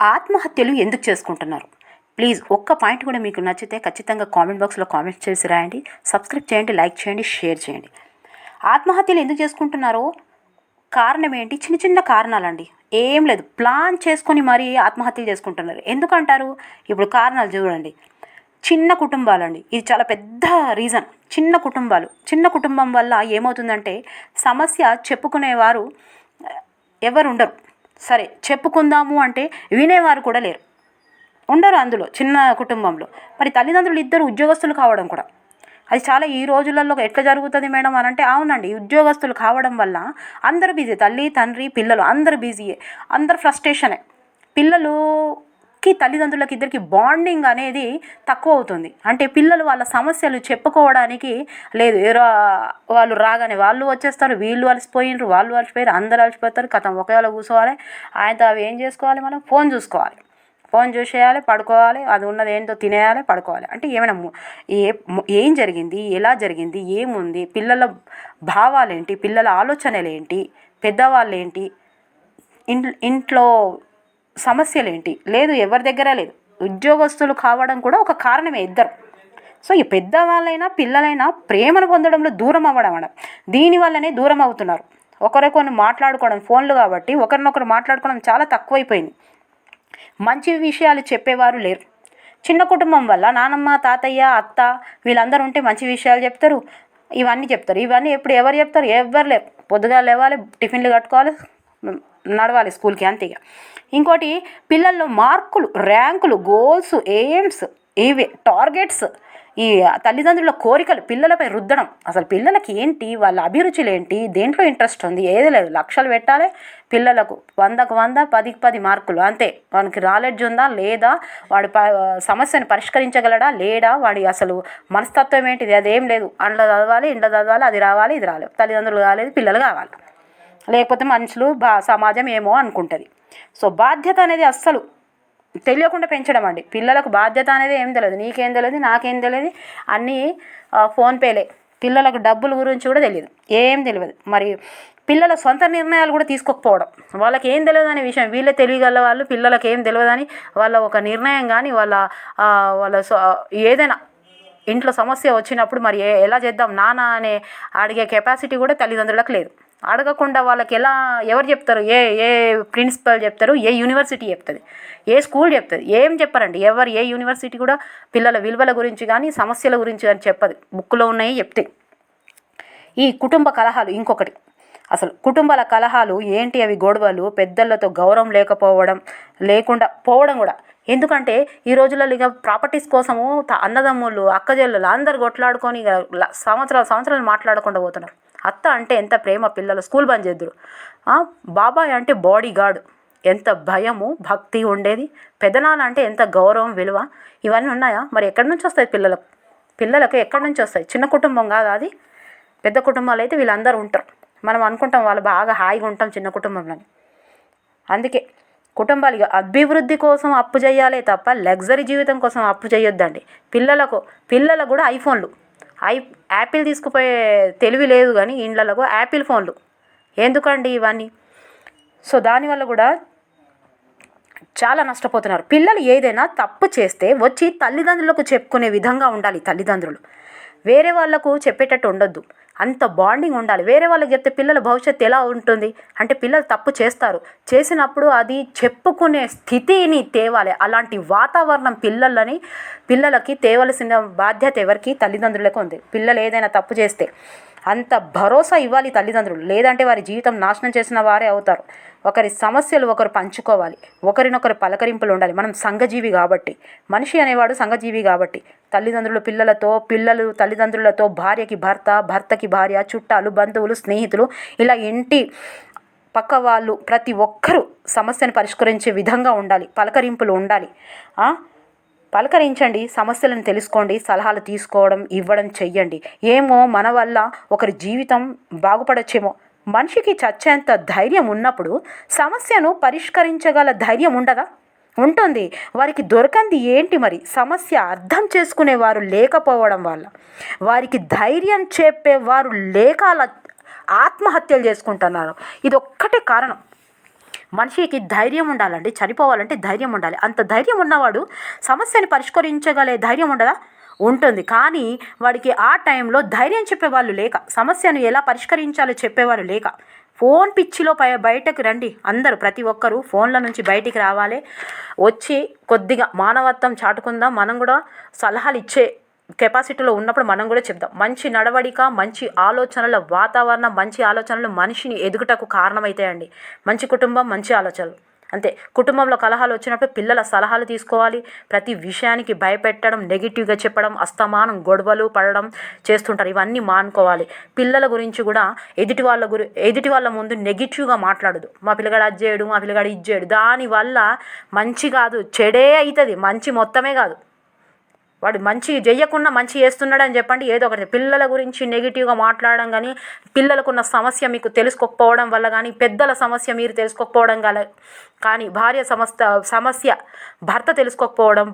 ఆత్మహత్యలు ఎందుకు చేసుకుంటున్నారు? ప్లీజ్ ఒక్క పాయింట్ కూడా మీకు నచ్చితే ఖచ్చితంగా కామెంట్ బాక్స్లో కామెంట్ చేసి రాయండి. సబ్స్క్రైబ్ చేయండి లైక్ చేయండి షేర్ చేయండి. ఆత్మహత్యలు ఎందుకు చేసుకుంటున్నారో? కారణం ఏంటి? చిన్న చిన్న కారణాలండి. ఏం లేదు. ప్లాన్ చేసుకొని మరీ ఆత్మహత్యలు చేసుకుంటున్నారు. ఎందుకంటారు? ఇప్పుడు కారణాలు చూడండి. చిన్న కుటుంబాలండి. ఇది చాలా పెద్ద రీజన్. చిన్న కుటుంబాలు. చిన్న కుటుంబం వల్ల ఏమవుతుందంటే సమస్య చెప్పుకునేవారు ఎవరు ఉండరు. సరే చెప్పుకుందాము అంటే వినేవారు కూడా లేరు. ఉండరు అందులో చిన్న కుటుంబంలో. మరి తల్లిదండ్రులు ఇద్దరు ఉద్యోగస్తులు కావడం కూడా. అది చాలా ఈ రోజులలో ఎట్లా జరుగుతుంది మేడం అని అంటే అవునండి ఉద్యోగస్తులు కావడం వల్ల అందరూ బిజీ. తల్లి తండ్రి పిల్లలు అందరు బిజీయే. అందరు ఫ్రస్ట్రేషనే. కి తల్లిదండ్రులకి ఇద్దరికి బాండింగ్ అనేది తక్కువ అవుతుంది. అంటే పిల్లలు వాళ్ళ సమస్యలు చెప్పుకోవడానికి లేదు ఏరో వాళ్ళు రాగానే వాళ్ళు వచ్చేస్తారు వీళ్ళు అలసిపోయినారు వాళ్ళు అలసిపోయారు అందరు అలసిపోతారు కథం ఒకవేళ కూర్చోవాలి ఆయనతో అవి ఏం చేసుకోవాలి మనం? ఫోన్ చూసుకోవాలి. ఫోన్ చూసేయాలి పడుకోవాలి అది ఉన్నది ఏంటో తినేయాలి పడుకోవాలి. అంటే ఏమైనా ఏ ఏం జరిగింది ఎలా జరిగింది ఏముంది పిల్లల భావాలేంటి పిల్లల ఆలోచనలు ఏంటి పెద్దవాళ్ళు ఏంటి ఇంట్ ఇంట్లో సమస్యలేంటి? లేదు ఎవరి దగ్గర లేదు. ఉద్యోగస్తులు కావడం కూడా ఒక కారణమే ఇద్దరు. సో ఈ పెద్దవాళ్ళైనా పిల్లలైనా ప్రేమను పొందడంలో దూరం అవ్వడం అన్న దీనివల్లనే దూరం అవుతున్నారు. ఒకరికొన్ని మాట్లాడుకోవడం ఫోన్లు కాబట్టి ఒకరినొకరు మాట్లాడుకోవడం చాలా తక్కువైపోయింది. మంచి విషయాలు చెప్పేవారు లేరు. చిన్న కుటుంబం వల్ల నానమ్మ తాతయ్య అత్త వీళ్ళందరూ ఉంటే మంచి విషయాలు చెప్తారు. ఇవన్నీ చెప్తారు. ఇవన్నీ ఎప్పుడు ఎవరు చెప్తారు? ఎవరు లేరు. పొద్దుగా లేవాలి టిఫిన్లు కట్టుకోవాలి నడవాలి స్కూల్కి అంతే ఇక ఇంకోటి పిల్లల్లో మార్కులు ర్యాంకులు గోల్స్ ఎయిమ్స్ ఇవి టార్గెట్స్ ఈ తల్లిదండ్రుల కోరికలు పిల్లలపై రుద్దడం. అసలు పిల్లలకి ఏంటి? వాళ్ళ అభిరుచులు ఏంటి దేంట్లో ఇంట్రెస్ట్ ఉంది? ఏది లేదు. లక్షలు పెట్టాలి పిల్లలకు వందకు వంద పదికి పది మార్కులు అంతే. వానికి నాలెడ్జ్ ఉందా? లేదా? వాడి ప సమస్యను పరిష్కరించగలడా? లేడా? వాడి అసలు మనస్తత్వం ఏంటిది? అదేం లేదు. అండ్ల చదవాలి ఇంట్లో చదవాలి అది రావాలి ఇది రాలేదు. తల్లిదండ్రులు కాలేదు పిల్లలు కావాలి. లేకపోతే మనుషులు బా సమాజం ఏమో అనుకుంటుంది. సో బాధ్యత అనేది అస్సలు తెలియకుండా పెంచడం అండి. పిల్లలకు బాధ్యత అనేది ఏం తెలియదు నీకేం తెలియదు నాకేం తెలియదు అన్నీ ఫోన్పేలే పిల్లలకు డబ్బుల గురించి కూడా తెలియదు ఏం తెలియదు మరి పిల్లల సొంత నిర్ణయాలు కూడా తీసుకోకపోవడం. వాళ్ళకి ఏం తెలియదు అనే విషయం. వీళ్ళే తెలియగల వాళ్ళు పిల్లలకి ఏం తెలియదని వాళ్ళ ఒక నిర్ణయం కానీ వాళ్ళ వాళ్ళ ఏదైనా ఇంట్లో సమస్య వచ్చినప్పుడు మరి ఏ- ఎలా చేద్దాం నానా అనే అడిగే కెపాసిటీ కూడా తల్లిదండ్రులకు లేదు. అడగకుండా వాళ్ళకి ఎలా ఎవరు చెప్తారు? ఏ ఏ ప్రిన్సిపల్ చెప్తారు? ఏ యూనివర్సిటీ చెప్తుంది? ఏ స్కూల్ చెప్తుంది? ఏం చెప్పరండి? ఎవరు ఏ యూనివర్సిటీ కూడా పిల్లల విలువల గురించి కానీ సమస్యల గురించి కానీ చెప్పదు. బుక్లో ఉన్నాయి చెప్తే. ఈ కుటుంబ కలహాలు ఇంకొకటి. అసలు కుటుంబాల కలహాలు ఏంటి? అవి గొడవలు పెద్దలతో గౌరవం లేకపోవడం లేకుండా పోవడం కూడా. ఎందుకంటే ఈ రోజులలో ఇక ప్రాపర్టీస్ కోసము త- అన్నదమ్ములు అక్కజెల్లలు అందరు కొట్లాడుకొని ఇక సంవత్సరాలు సంవత్సరాలు మాట్లాడకుండా పోతున్నారు. అత్త అంటే ఎంత ప్రేమ పిల్లలు స్కూల్ బంద్ చేద్దరు. బాబాయ్ అంటే బాడీ గార్డ్ ఎంత భయము భక్తి ఉండేది. పెదనాన్న అంటే ఎంత గౌరవం విలువ. ఇవన్నీ ఉన్నాయా? మరి ఎక్కడి నుంచి వస్తాయి పిల్లలకు పిల్లలకు ఎక్కడి నుంచి వస్తాయి? చిన్న కుటుంబం కాదు అది? పెద్ద కుటుంబాలు అయితే వీళ్ళందరూ ఉంటారు. మనం అనుకుంటాం వాళ్ళు బాగా హాయిగా ఉంటాం చిన్న కుటుంబంలో అందుకే కుటుంబాలు ఇక అభివృద్ధి కోసం అప్పు చేయాలే తప్ప లగ్జరీ జీవితం కోసం అప్పు చేయొద్దండి. పిల్లలకు పిల్లలకు కూడా ఐఫోన్లు. ఐ యాపిల్ తీసుకుపోయే తెలివి లేదు కానీ ఇండ్లలో యాపిల్ ఫోన్లు. ఎందుకండి ఇవన్నీ? సో దానివల్ల కూడా చాలా నష్టపోతున్నారు. పిల్లలు ఏదైనా తప్పు చేస్తే వచ్చి తల్లిదండ్రులకు చెప్పుకునే విధంగా ఉండాలి తల్లిదండ్రులు. వేరే వాళ్ళకు చెప్పేటట్టు ఉండొద్దు. అంత బాండింగ్ ఉండాలి. వేరే వాళ్ళకి చెప్తే పిల్లల భవిష్యత్తు ఎలా ఉంటుంది? అంటే పిల్లలు తప్పు చేస్తారు. చేసినప్పుడు అది చెప్పుకునే స్థితిని తేవాలి. అలాంటి వాతావరణం పిల్లలని పిల్లలకి తేవలసిన బాధ్యత ఎవరికి? తల్లిదండ్రులకు ఉంది. పిల్లలు ఏదైనా తప్పు చేస్తే. అంత భరోసా ఇవ్వాలి తల్లిదండ్రులు. లేదంటే వారి జీవితం నాశనం చేసిన వారే అవుతారు. ఒకరి సమస్యలు ఒకరు పంచుకోవాలి. ఒకరినొకరు పలకరింపులు ఉండాలి. మనం సంఘజీవి కాబట్టి మనిషి అనేవాడు సంఘజీవి కాబట్టి తల్లిదండ్రులు పిల్లలతో పిల్లలు తల్లిదండ్రులతో భార్యకి భర్త భర్తకి భార్య చుట్టాలు బంధువులు స్నేహితులు ఇలా ఇంటి పక్క వాళ్ళు ప్రతి ఒక్కరూ సమస్యను పరిష్కరించే విధంగా ఉండాలి. పలకరింపులు ఉండాలి. పలకరించండి సమస్యలను తెలుసుకోండి సలహాలు తీసుకోవడం ఇవ్వడం చెయ్యండి. ఏమో మన వల్ల ఒకరి జీవితం బాగుపడొచ్చేమో. మనిషికి చచ్చేంత ధైర్యం ఉన్నప్పుడు సమస్యను పరిష్కరించగల ధైర్యం ఉండదా? ఉంటుంది. వారికి దొరకంది ఏంటి మరి? సమస్య అర్థం చేసుకునేవారు లేకపోవడం వల్ల. వారికి ధైర్యం చెప్పేవారు లేక అలా ఆత్మహత్యలు చేసుకుంటున్నారు. ఇది ఒక్కటే కారణం. మనిషికి ధైర్యం ఉండాలండి చనిపోవాలంటే ధైర్యం ఉండాలి. అంత ధైర్యం ఉన్నవాడు సమస్యని పరిష్కరించగలే ధైర్యం ఉండదా? ఉంటుంది. కానీ వాడికి ఆ టైంలో ధైర్యం చెప్పేవాళ్ళు లేక సమస్యను ఎలా పరిష్కరించాలో చెప్పేవారు లేక ఫోన్ పిచ్చిలో పై బయటకు రండి. అందరూ ప్రతి ఒక్కరూ ఫోన్ల నుంచి బయటికి రావాలి. వచ్చి కొద్దిగా మానవత్వం చాటుకుందాం. మనం కూడా సలహాలు ఇచ్చే కెపాసిటీలో ఉన్నప్పుడు మనం కూడా చెప్దాం. మంచి నడవడిక మంచి ఆలోచనల వాతావరణం మంచి ఆలోచనలు మనిషిని ఎదుగుటకు కారణమవుతాయండి మంచి కుటుంబం మంచి ఆలోచనలు. అంతే. కుటుంబంలో కలహాలు వచ్చినప్పుడు పిల్లల సలహాలు తీసుకోవాలి. ప్రతి విషయానికి భయపెట్టడం నెగిటివ్గా చెప్పడం అస్తమానం గొడవలు పడడం చేస్తుంటారు. ఇవన్నీ మానుకోవాలి. పిల్లల గురించి కూడా ఎదుటి వాళ్ళ గురి ఎదుటి వాళ్ళ ముందు నెగిటివ్గా మాట్లాడదు. మా పిల్లగాడు అది చేయడు మా పిల్లగాడు ఇది చేయడు. దానివల్ల మంచి కాదు చెడే అవుతుంది మంచి మొత్తమే కాదు. వాడు మంచి చెయ్యకుండా మంచి చేస్తున్నాడని చెప్పండి. ఏదో ఒకటి పిల్లల గురించి నెగిటివ్గా మాట్లాడడం కానీ పిల్లలకున్న సమస్య మీకు తెలుసుకోకపోవడం వల్ల కానీ పెద్దల సమస్య మీరు తెలుసుకోకపోవడం గల కానీ భార్య సమస్య సమస్య భర్త తెలుసుకోకపోవడం